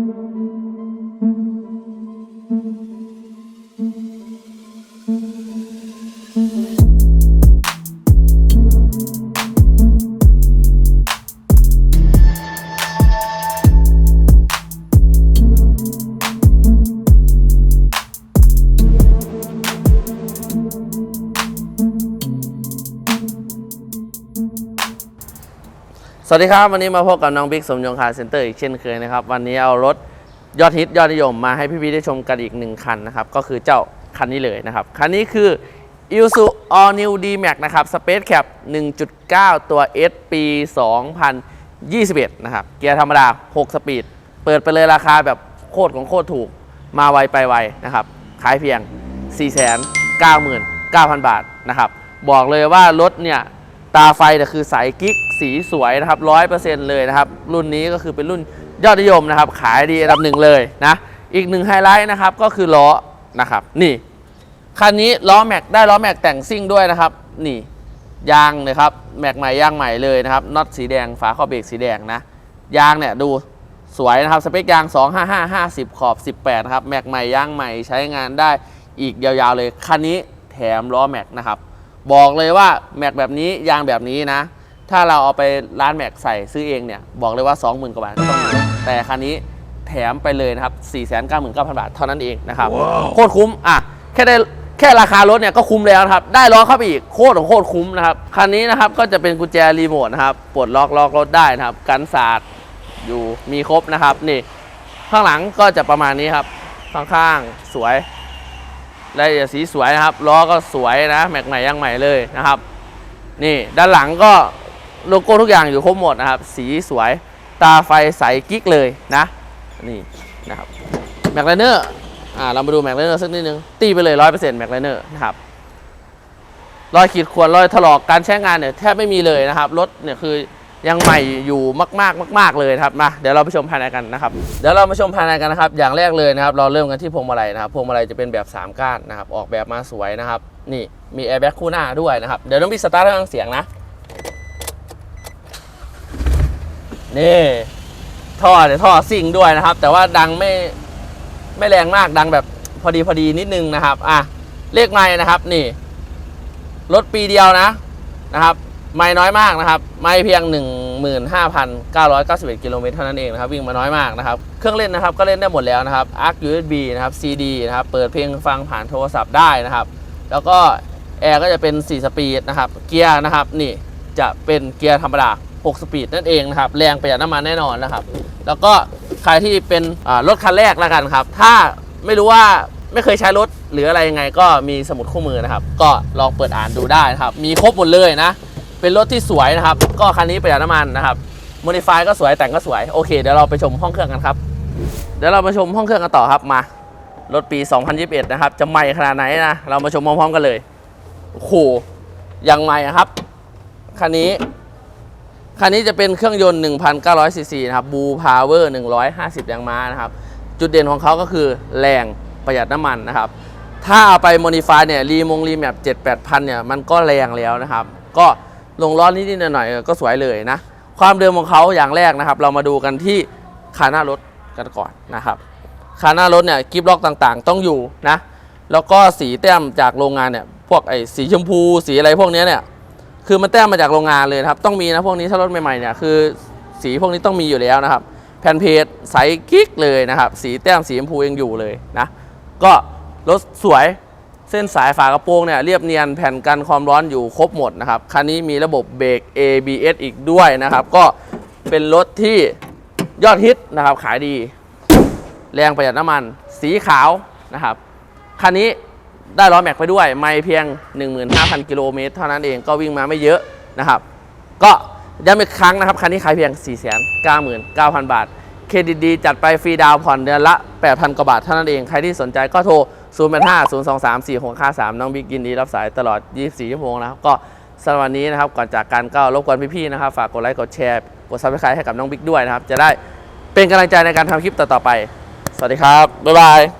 Música สวัสดีครับ วันนี้มาพบกับน้องบิ๊กสมยงคาร์เซ็นเตอร์อีกเช่นเคยนะครับ วันนี้เอารถยอดฮิตยอดนิยมมาให้พี่ๆได้ชมกันอีกหนึ่งคันนะครับ ก็คือเจ้าคันนี้เลยนะครับ คันนี้คือ i l s u All New D Max นะครับ Space Cap 1.9 ตัว S ปี 2021 นะครับ เกียร์ธรรมดา 6 สปีด เปิดไปเลยราคาแบบโคตรของโคตรถูกมาไวไปไวนะครับ ขายเพียง 499,000 บาทนะครับ บอกเลยว่ารถเนี่ย ตาไฟเนี่ยคือใสกิ๊กสีสวยนะครับร้อยเปอร์เซ็นต์เลยนะครับ รุ่นนี้ก็คือเป็นรุ่นยอดนิยมนะครับ ขายดีอันดับหนึ่งเลยนะ อีกหนึ่งไฮไลท์นะครับก็คือล้อนะครับนี่คันนี้ล้อแม็กได้ล้อแม็กแต่งซิ่งด้วยนะครับนี่ยางเลยครับแม็กใหม่ยางใหม่เลยนะครับน็อตสีแดงฝาข้อเบรกสีแดงนะยางเนี่ยดูสวยนะครับสเปคยาง 255 50 ขอบ 18นะครับ แม็กใหม่ยางใหม่ใช้งานได้อีกยาวๆเลย คันนี้แถมล้อแม็กนะครับ บอกเลยว่าแม็กแบบนี้ยางแบบนี้นะ ถ้าเราเอาไปร้านแม็กใส่ซื้อเองเนี่ย บอกเลยว่า 20,000กว่าบาทก็ต้องมีแต่คันนี้แถมไปเลยนะครับ 499,000 บาทเท่านั้นเองนะครับ โคตรคุ้ม อะ แค่ได้แค่ราคารถเนี่ยก็คุ้มแล้วนะครับ ได้ล้อเข้าไปอีกโคตรของโคตรคุ้มนะครับ คันนี้นะครับก็จะเป็นกุญแจรีโมทนะครับ ปลดล็อกล็อกรถได้นะครับ กันสาดอยู่มีครบนะครับ นี่ ข้างหลังก็จะประมาณนี้ครับ ข้างๆสวย รายละเอียดสีสวยนะครับล้อก็สวยนะแม็กใหม่ยังใหม่เลยนะครับ นี่ด้านหลังก็โลโก้ทุกอย่างอยู่ครบหมดนะครับ สีสวยตาไฟใสกิ๊กเลยนะนี่นะครับแม็กไลเนอร์อ่าเรามาดูแม็กไลเนอร์สักนิดนึงตีไปเลยร้อยเปอร์เซ็นต์แม็กไลเนอร์นะครับรอยขีดข่วนรอยถลอกการใช้งานเนี่ยแทบไม่มีเลยนะครับรถเนี่ยคือ ยังใหม่อยู่มากๆมาก ๆเลยครับมาเดี๋ยวเราไปชมภายในกันนะครับเดี๋ยวเรามาชมภายในกันนะครับอย่างแรกเลยนะครับ เราเริ่มกันที่พวงมาลัยนะครับพวงมาลัยจะเป็นแบบ 3 ก้านนะครับ ออกแบบมาสวยนะครับ นี่มีแอร์แบ็กคู่หน้าด้วยนะครับเดี๋ยวต้องมีสตาร์ทให้ฟังเสียงนะนี่ท่อเนี่ยท่อซิ่งด้วยนะครับ แต่ว่าดังไม่ไม่แรงมากดังแบบพอดีพอดีนิดนึงนะครับ อะเลขไม้นะครับ นี่รถปีเดียวนะนะครับ ไม่น้อยมากนะครับ ไม่เพียง 15,991 กิโลเมตรเท่านั้นเองนะครับ วิ่งมาน้อยมากนะครับ เครื่องเล่นนะครับก็เล่นได้หมดแล้วนะครับ ARC USB นะครับ CD นะครับ เปิดเพลงฟังผ่านโทรศัพท์ได้นะครับ แล้วก็แอร์ก็จะเป็น 4 สปีดนะครับ เกียร์นะครับนี่จะเป็นเกียร์ธรรมดา 6 สปีดนั่นเองนะครับ แรงประหยัดน้ำมันแน่นอนนะครับ แล้วก็ใครที่เป็นรถคันแรกแล้วกันครับ ถ้าไม่รู้ว่าไม่เคยใช้รถหรืออะไรยังไง ก็มีสมุดคู่มือนะครับ ก็ลองเปิดอ่านดูได้นะครับ มีครบหมดเลยนะ เป็นรถที่สวยนะครับ ก็คันนี้ประหยัดน้ำมันนะครับโมดิฟายก็สวยแต่งก็สวยโอเคเดี๋ยวเราไปชมห้องเครื่องกันครับเดี๋ยวเรามาชมห้องเครื่องกันต่อครับมารถปี 2021 นะครับ จะใหม่ขนาดไหนนะ เรามาชมพร้อมๆกันเลยโอ้โหยังใหม่อะครับ คันนี้ คันนี้จะเป็นเครื่องยนต์ 1,900ซีซีนะครับบูพาวเวอร์ 150แรงม้านะครับ จุดเด่นของเขาก็คือแรงประหยัดน้ำมันนะครับ ถ้าเอาไปโมดิฟายเนี่ยรีมงรีแมป7 8พันเนี่ยมันก็แรงแล้วนะครับ ก็ ลงล้อนิดๆหน่อยๆก็สวยเลยนะ ความเดิมของเขาอย่างแรกนะครับ เรามาดูกันที่ขาหน้ารถกันก่อนนะครับคาหน้ารถเนี่ยกิฟล็อกต่างๆ ต้องอยู่นะ แล้วก็สีแต้มจากโรงงานเนี่ยพวกไอ้สีชมพูสีอะไรพวกนี้เนี่ยคือมันแต้มมาจากโรงงานเลยครับต้องมีนะพวกนี้ถ้ารถใหม่ๆเนี่ยคือสีพวกนี้ต้องมีอยู่แล้วนะครับ แผ่นเพจใสกิ๊กเลยนะครับ สีแต้มสีชมพูยังอยู่เลยนะ ก็รถสวย เส้นสายฝากระโปรงเนี่ยเรียบเนียนแผ่นกันความร้อนอยู่ครบหมดนะครับ คันนี้มีระบบเบรก ABS อีกด้วยนะครับ ก็เป็นรถที่ยอดฮิตนะครับ ขายดี แรงประหยัดน้ำมัน สีขาวนะครับ คันนี้ได้ล้อแม็กไปด้วย ไม่เพียง 15,000 กิโลเมตร เท่านั้นเองก็วิ่งมาไม่เยอะนะครับ ก็ย้ำอีกครั้งนะครับ คันนี้ขายเพียง 499,000 บาท เครดิตดีจัดไปฟรีดาวผ่อนเดือนละ 8,000 กว่าบาทเท่านั้นเอง ใครที่สนใจก็โทร 0 8 5 0 2 3 4 6 5 3 น้องบิ๊กยินดีรับสายตลอด 24 ชั่วโมงนะครับ ก็สำหรับวันนี้นะครับ ก่อนจากกันก็รบกวนพี่ๆนะครับ ฝากกดไลค์ กดแชร์ กดซับสไครต์ให้กับน้องบิ๊กด้วยนะครับ จะได้เป็นกำลังใจในการทำคลิปต่อๆไป สวัสดีครับ บ๊ายบาย